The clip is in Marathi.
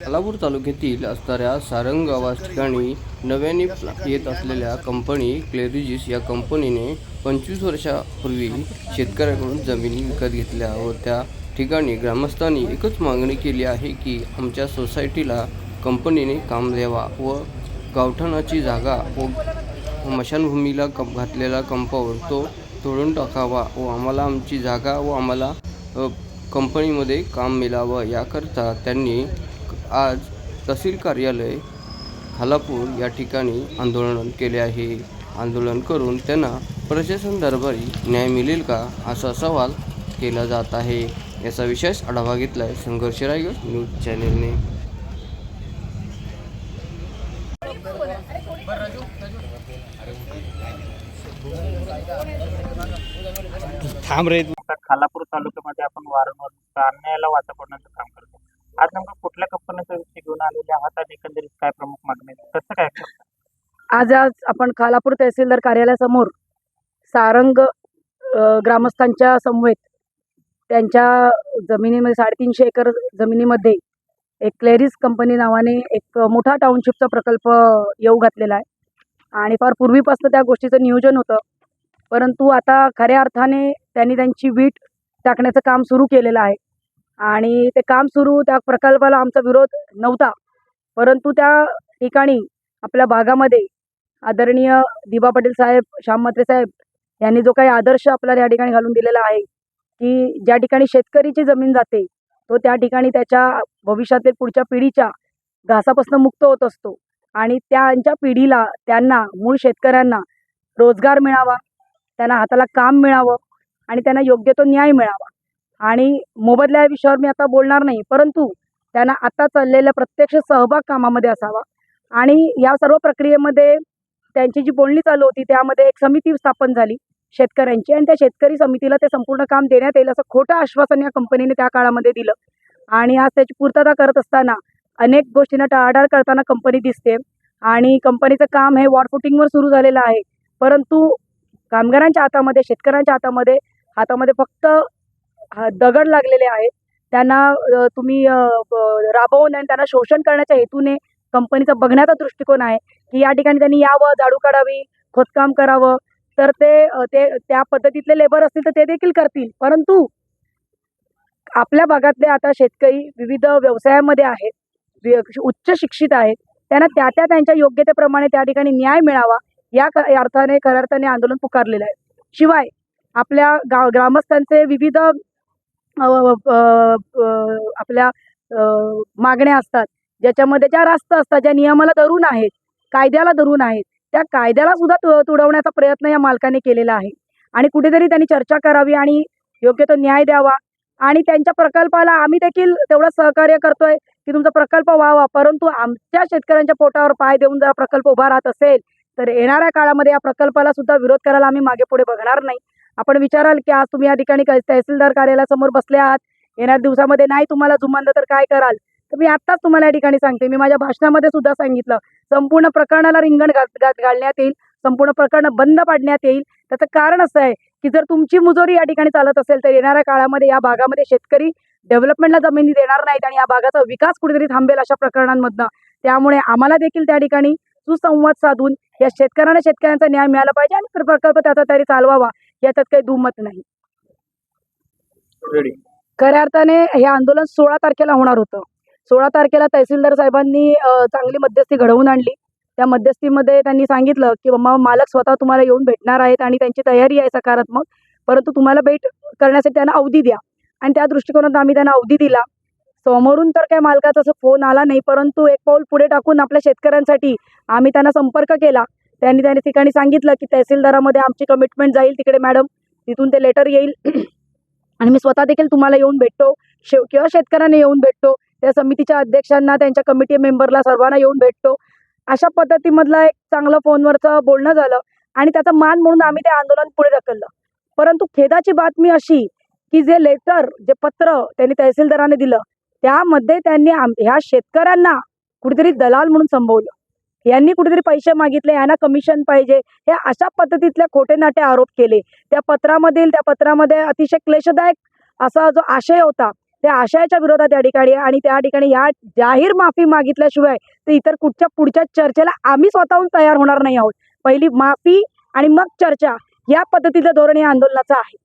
सोलापूर तालुक्यातील असणाऱ्या सारंग गावास ठिकाणी नव्याने येत असलेल्या कंपनी क्लेरिजिस या कंपनीने पंचवीस वर्षापूर्वी शेतकऱ्याकडून जमिनी विकत घेतल्या व त्या ठिकाणी ग्रामस्थांनी एकच मागणी केली आहे की आमच्या सोसायटीला कंपनीने काम द्यावा व गावठाणाची जागा व मशानभूमीला कप घातलेला कंपाऊंड तो तोडून टाकावा व आम्हाला आमची जागा व आम्हाला कंपनीमध्ये काम मिळावं याकरता त्यांनी आज तहसील कार्यालय खालापूर या ठिकाणी आंदोलन केले आहे. आंदोलन करून त्यांना प्रशासन दरबारी न्याय मिळेल का असा सवाल केला जात आहे. याचा विशेष आढावा घेतला आहे संघर्ष रायगड न्यूज चॅनेलने. खालापूर तालुक्यामध्ये आपण वारंवार अन्यायाला वाचा पडण्याचं काम करतो. आज नेमकं विषय घेऊन आलेले आहात आणि एकंदरीत काय प्रमुख मागणी आहे? कसं काय करता? आज आज आपण खालापूर तहसीलदार कार्यालयासमोर सारंग अ, ग्रामस्थांच्या समवेत त्यांच्या जमिनीमध्ये साडेतीनशे एकर जमिनीमध्ये एक क्लेरिस कंपनी नावाने एक मोठा टाउनशिपचा प्रकल्प येऊ घातलेला आहे आणि फार पूर्वीपासून त्या गोष्टीचं नियोजन होतं परंतु आता खऱ्या अर्थाने त्यांनी त्यांची वीट टाकण्याचं काम सुरू केलेलं आहे आणि ते काम सुरू त्या प्रकल्पाला आमचा विरोध नव्हता. परंतु त्या ठिकाणी आपल्या भागामध्ये आदरणीय दिबा पाटील साहेब श्याम म्हात्रे साहेब यांनी जो काही आदर्श आपल्याला या ठिकाणी घालून दिलेला आहे की ज्या ठिकाणी शेतकरीची जमीन जाते तो त्या ठिकाणी त्याच्या भविष्यातील पुढच्या पिढीच्या घासापासून मुक्त होत असतो. आणि त्यांच्या पिढीला त्यांना मूळ शेतकऱ्यांना रोजगार मिळावा त्यांना हाताला काम मिळावं आणि त्यांना योग्य तो न्याय मिळावा. आणि मोबदल्या या विषयावर मी आता बोलणार नाही परंतु त्यांना आता चाललेल्या प्रत्यक्ष सहभाग कामामध्ये असावा. आणि या सर्व प्रक्रियेमध्ये त्यांची जी बोलणी चालू होती त्यामध्ये एक समिती स्थापन झाली शेतकऱ्यांची. आणि त्या शेतकरी समितीला ते संपूर्ण काम देण्यात येईल असं खोटं आश्वासन या कंपनीने त्या काळामध्ये दिलं. आणि आज त्याची पूर्तता करत असताना अनेक गोष्टींना टाळाटाळ करताना कंपनी दिसते. आणि कंपनीचं काम हे वॉरफुटिंगवर सुरू झालेलं आहे. परंतु कामगारांच्या हातामध्ये शेतकऱ्यांच्या हातामध्ये हातामध्ये फक्त दगड लागलेले आहेत. त्यांना तुम्ही राबवून आणि त्यांना शोषण करण्याच्या हेतूने कंपनीचा बघण्याचा दृष्टिकोन आहे की या ठिकाणी त्यांनी यावं झाडू काढावी खोदकाम करावं. तर ते ते त्या पद्धतीतले लेबर असतील तर ते देखील करतील. परंतु आपल्या भागातले आता शेतकरी विविध व्यवसायामध्ये आहेत उच्च शिक्षित आहेत. त्यांना त्या त्या त्यांच्या योग्यतेप्रमाणे त्या ठिकाणी न्याय मिळावा या अर्थाने खऱ्या अर्थाने आंदोलन पुकारलेलं आहे. शिवाय आपल्या गाव ग्रामस्थांचे विविध आपल्या मागण्या असतात. ज्याच्यामध्ये ज्या रास्त असतात ज्या नियमाला धरून आहेत कायद्याला धरून आहेत त्या कायद्याला सुद्धा तु- तुडवण्याचा प्रयत्न या मालकाने केलेला आहे. आणि कुठेतरी त्यांनी चर्चा करावी आणि योग्य तो न्याय द्यावा. आणि त्यांच्या प्रकल्पाला आम्ही देखील तेवढं सहकार्य करतोय की तुमचा प्रकल्प व्हावा. परंतु आमच्या शेतकऱ्यांच्या पोटावर पाय देऊन जर प्रकल्प उभा राहत असेल तर येणाऱ्या काळामध्ये या प्रकल्पाला सुद्धा विरोध करायला आम्ही मागे पुढे बघणार नाही. आपण विचाराल की आज तुम्ही या ठिकाणी क- तहसीलदार कार्यालयासमोर बसले आहात येणाऱ्या दिवसामध्ये नाही तुम्हाला जुमानलं तर काय कराल? तर मी आत्ताच तुम्हाला या ठिकाणी सांगते. मी माझ्या भाषणामध्ये सुद्धा सांगितलं. संपूर्ण प्रकरणाला रिंगण घात घालण्यात येईल. संपूर्ण प्रकरण बंद पाडण्यात येईल. त्याचं कारण असं आहे की जर तुमची मुजोरी या ठिकाणी चालत असेल तर येणाऱ्या काळामध्ये या भागामध्ये शेतकरी डेव्हलपमेंटला जमिनी देणार नाहीत आणि या भागाचा विकास कुठेतरी थांबेल अशा प्रकरणांमधनं. त्यामुळे आम्हाला देखील त्या ठिकाणी सुसंवाद साधून या शेतकऱ्यांना शेतकऱ्यांचा न्याय मिळाला पाहिजे आणि प्रकल्प त्याचा तरी चालवावा. याच्यात काही दुमत नाही. खऱ्या अर्थाने हे आंदोलन सोळा तारखेला होणार होतं. सोळा तारखेला तहसीलदार साहेबांनी चांगली मध्यस्थी घडवून आणली. त्या मध्यस्थीमध्ये त्यांनी सांगितलं की बाबा मालक स्वतः तुम्हाला येऊन भेटणार आहेत आणि त्यांची तयारी आहे सकारात्मक. परंतु तुम्हाला भेट करण्यासाठी त्यांना अवधी द्या. आणि त्या दृष्टिकोनात आम्ही त्यांना अवधी दिला. समोरून तर काही मालकाचा असं फोन आला नाही परंतु एक पाऊल पुढे टाकून आपल्या शेतकऱ्यांसाठी आम्ही त्यांना संपर्क केला. त्यांनी त्या ठिकाणी सांगितलं की तहसीलदारामध्ये आमची कमिटमेंट जाईल तिकडे मॅडम तिथून ते लेटर येईल. आणि मी स्वतः देखील तुम्हाला येऊन भेटतो. शेव किंवा शेतकऱ्यांना येऊन भेटतो. त्या समितीच्या अध्यक्षांना त्यांच्या कमिटी मेंबरला सर्वांना येऊन भेटतो. अशा पद्धतीमधलं एक चांगलं फोनवरचं बोलणं झालं आणि त्याचा मान म्हणून आम्ही ते आंदोलन पुढे ढकललं. परंतु खेदाची बातमी अशी की जे लेटर जे पत्र त्यांनी तहसीलदाराने दिलं त्यामध्ये त्यांनी आम ह्या शेतकऱ्यांना कुठेतरी दलाल म्हणून संभवलं यांनी कुठेतरी पैसे मागितले यांना कमिशन पाहिजे. हे अशा पद्धतीतले खोटे नाटे आरोप केले. त्या पत्रामधील त्या पत्रामध्ये अतिशय क्लेशदायक असा जो आशय होता त्या आशयाच्या विरोधात या ठिकाणी आणि त्या ठिकाणी या जाहीर माफी मागितल्याशिवाय तर इतर कुठच्या पुढच्या चर्चेला आम्ही स्वतःहून तयार होणार नाही आहोत. पहिली माफी आणि मग चर्चा या पद्धतीचं धोरण या आंदोलनाचं आहे.